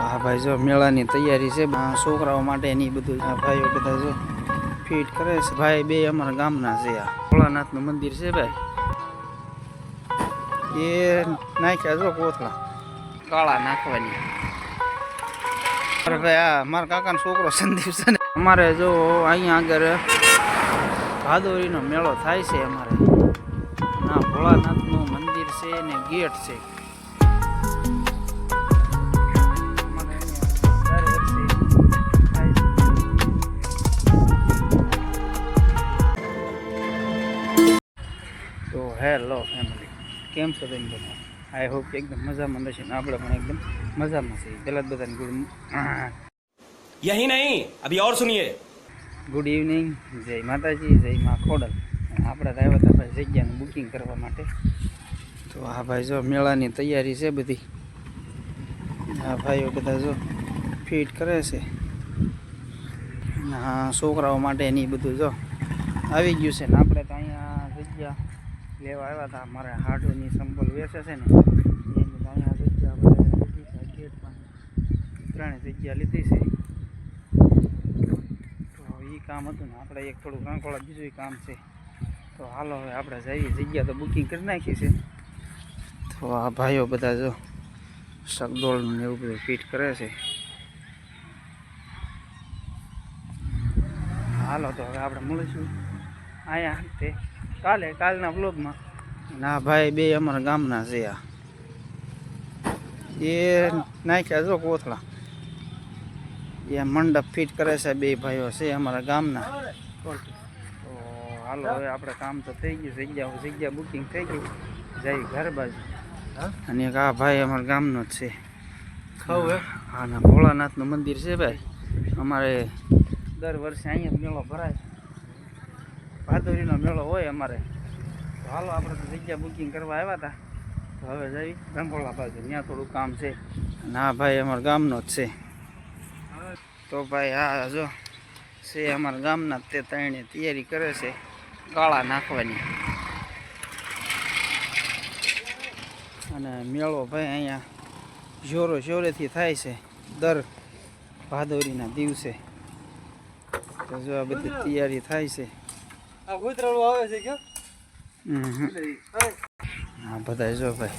આ ભાઈ, જો મેળાની તૈયારી છે. છોકરાઓ માટેની બધું આ ભાઈઓ બધા જો ફિટ કરે છે. ભાઈ બે અમારા ગામના છે આ. ભોળાનાથનું મંદિર છે ભાઈ. એ નાખ્યા જો કોથળા. કાળા નાખવાની. અરે ભાઈ, આ મારા કાકાનો છોકરો સંદીપ છે ને. અમારે જો અહીંયા આગળ ભાદોરીનો મેળો થાય છે અમારે. ના ભોળાનાથનું મંદિર છે ને ગેટ છે. કેમ છો તમે બધા? આઈ હોપ કે એકદમ મજામાં છે ને આપણે પણ એકદમ મજામાં છે પહેલાં જ બધાને ગુડ યહી નહીં અભી ઓર સુનિયે ગુડ ઇવનિંગ જય માતાજી જય મા ખોડલ. આપણે આવ્યા હતા ભાઈ જગ્યાનું બુકિંગ કરવા માટે. તો આ ભાઈ જો મેળાની તૈયારી છે બધી. આ ભાઈઓ બધા જો ફિટ કરે છે. હા છોકરાઓ માટે એની બધું જો આવી ગયું છે ને આપણે તો અહીંયા જગ્યા લેવા આવ્યા હતા. મારે હાડુની સંપલ વેચે છે ને, એની ઘણી જગ્યા આપણે લીધી છે ગેટમાં ત્રણે જગ્યા લીધી છે. તો એ કામ હતું ને, આપણે એક થોડું કાંકોળા બીજું કામ છે. તો હાલો, હવે આપણે જઈએ. જગ્યા તો બુકિંગ કરી નાખી છે. તો આ ભાઈઓ બધા જો શકડોળ ને એવું બધું ફિટ કરે છે. હાલો, તો હવે આપણે મળીશું. અહીંયા તે કાલે કાલના બ્લોગમાં ના ભાઈ બે અમારા ગામના છે આ. એ નાખ્યા જો કોથળા. એ મંડપ ફિટ કરે છે બે ભાઈઓ છે અમારા ગામના. તો હાલો હવે આપણે કામ તો થઈ ગયું જગ્યા જગ્યા બુકિંગ થઈ ગઈ. જઈ ઘર બાજુ. અને એક આ ભાઈ અમારા ગામનો જ છે. હા? ના ભોળાનાથનું મંદિર છે ભાઈ. અમારે દર વર્ષે અહીંયા મેળો ભરાય. ભાદોરીનો મેળો હોય અમારે. તો હાલો, આપણે તો જગ્યા બુકિંગ કરવા આવ્યા હતા. તો હવે જઈ રંભોળા બાજુ. ત્યાં થોડું કામ છે. ના ભાઈ અમારા ગામનો જ છે. તો ભાઈ આ જો છે અમારા ગામના તે ત્રણે તૈયારી કરે છે ગાળા નાખવાની. અને મેળો ભાઈ અહીંયા જોરો જોરેથી થાય છે દર ભાદોરીના દિવસે. તો જો આ બધી તૈયારી થાય છે. હા બધા જો ભાઈ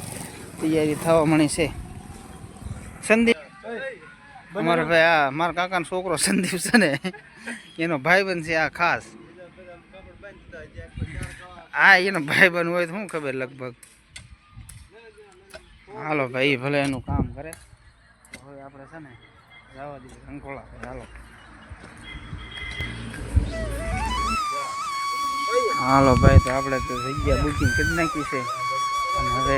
તૈયારી થવા મળી છે. સંદીપ અમારો ભાઈ આ મારા કાકાનો છોકરો સંદીપ છે ને એનો ભાઈબંધ છે આ ખાસ. હા એનો ભાઈબંધ હોય તો શું ખબર લગભગ. હાલો ભાઈ ભલે એનું કામ કરે. હવે આપણે છે ને જવા દઈએ રંગોળા હાલો. હાલો ભાઈ, તો આપણે તો જગ્યા બુકિંગ કરી નાખી છે. અને હવે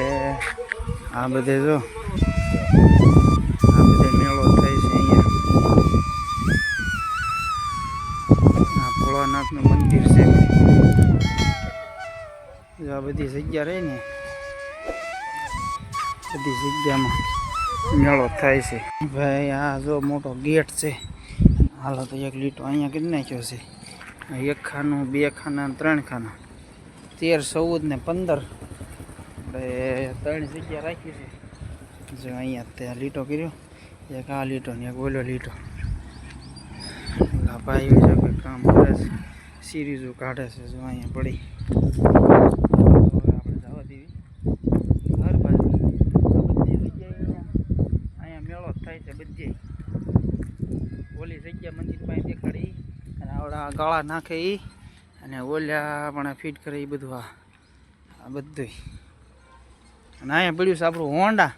આ બધે જો, આ બધે મેળો થાય છે અહીંયા. આ ભોળાનાથનું મંદિર છે. જો આ બધી જગ્યા રહી ને, બધી જગ્યામાં મેળો થાય છે. ભાઈ, આ જો મોટો ગેટ છે. હાલો તો એક લીટો અહીંયા કરી નાખ્યો છે. એક ખાનું, બે ખાના ત્રણ ખાના. તેર, ચૌદ ને પંદર. આપણે ત્રણ જગ્યા રાખી છે. જો અહીંયા તે લીટો કર્યો. એક આ લીટો ને એક ઓલો લીટો. ભાઈ જો કોઈ કામ કરે છે. સિરીઝો કાઢે છે જો અહીંયા પડી. આપણે જવા દેવી. ઘર બાજુ. બધી જગ્યાએ અહીંયા મેળો થાય છે બધી. ઓલી જગ્યા મંદિર પાસે દેખાડી અને આવડા ગાળા નાખે એ અને ઓલ્યા પણ ફિટ કરે એ બધું આ બધું અને અહીંયા પડ્યું છે આપણું હોન્ડા.